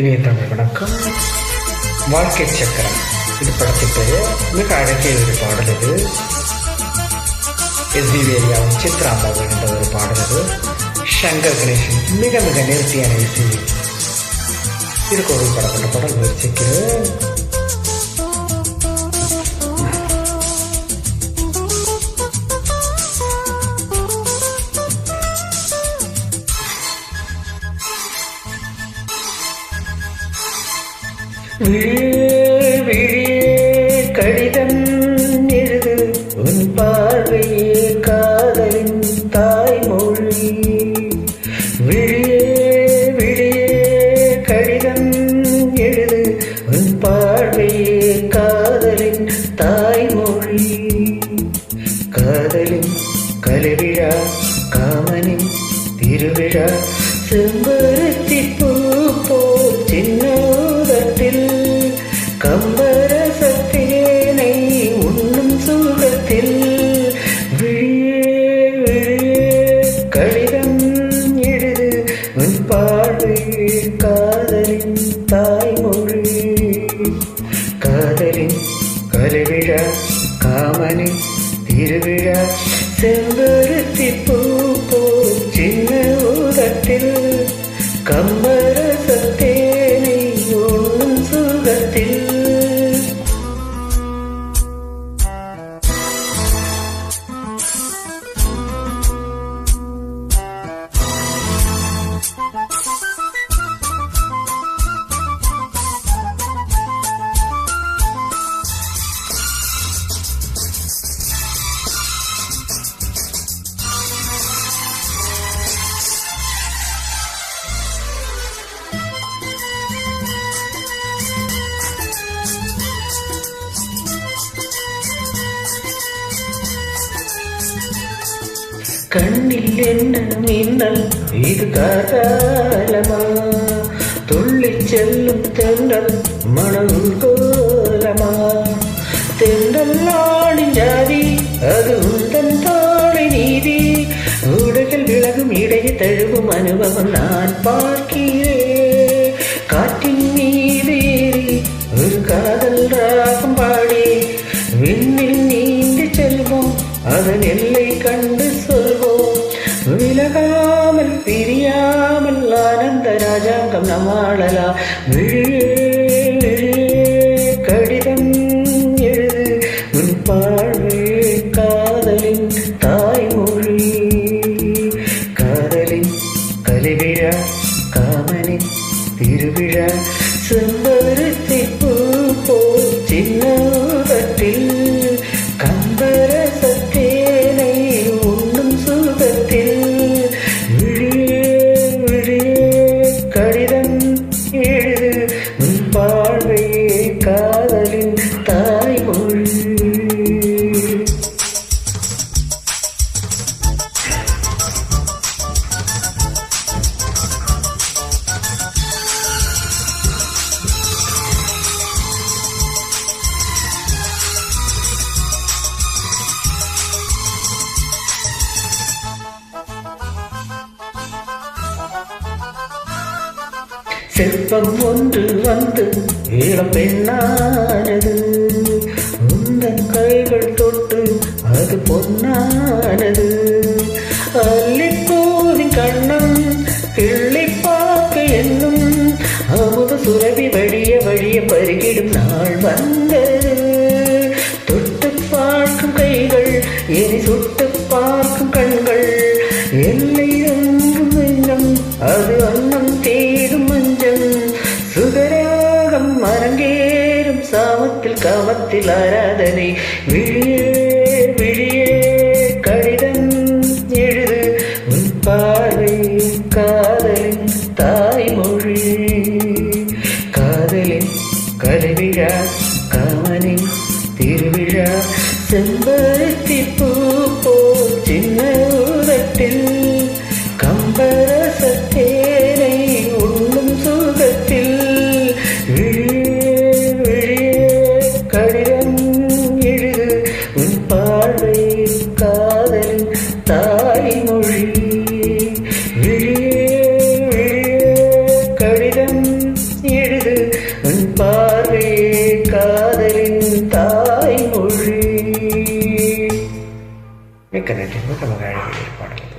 இனிய தமிழ் வணக்கம். வாழ்க்கை சக்கரம். இது படத்தின் பெயர். மிக அழகிய ஒரு பாடல் இது. எஸ்பி வேரியாவும் சித்ராம்பாவும் என்ற ஒரு பாடல் இது. சங்கர் கணேசன் மிக மிக நேர்த்தியான இசை இதுக்கு ஒரு படப்பட்ட பாடல் முயற்சிக்கிறேன் விழியே விழியே கடிதம் காதலின் கலவிழா காமனின் திருவிழா செம்பருத்தி பூ போ சின்ன ஊதத்தில் கம்பர் கண்ணில் என்ன மின்னல் இது காலமா துள்ளி செல்லும் தென்றல் மனம் கோலமா? தென்றல் ஆடின் ஜாதி அது உந்தன் தோழி நீதி. உடைகள் விலகும் இடையே தழுவும் அனுபவம் நான் பார்க்கிறேன் காற்றின் மீது ஒரு காதல் ராகம் பாடி விண்ணில் நீந்தி செல்வோம் அதன் எல்லை கண்டு சொல் ராஜாங்கம் நமாளலா விழியே விழியே கடிதம் எழுது உன் பார்வை காதலின் தாய்மொழி காதலின் கலிவிழா காமனின் திருவிழா செம்பருத்தி சிற்பம் ஒன்று வந்து ஈழம் பெண்ணானது. உந்தன் கைகள் தொட்டு அது பொன்னானது. அல்லிப்பூவின் கண்ணம் கிள்ளி என்னும் அமுத சுரவி வழிய வழிய பருகிடும் நாள் வந்தது. தொட்டு பார்க்கும் கைகள் எரி சுட்டு சாமத்தில் காமத்தில் ஆராதனை. விழியே விழியே கடிதம் எழுது. உன் பார்வை காதலின் தாய்மொழி. காதலின் கருவிழா காமனின் திருவிழா. செம்பருத்தி பூ போல் சின்ன உதட்டில் கம்பரசத்தேனை உண்ணும் சுகத்தில். விழி தாய்மொழி மிக்க நன்றி மிக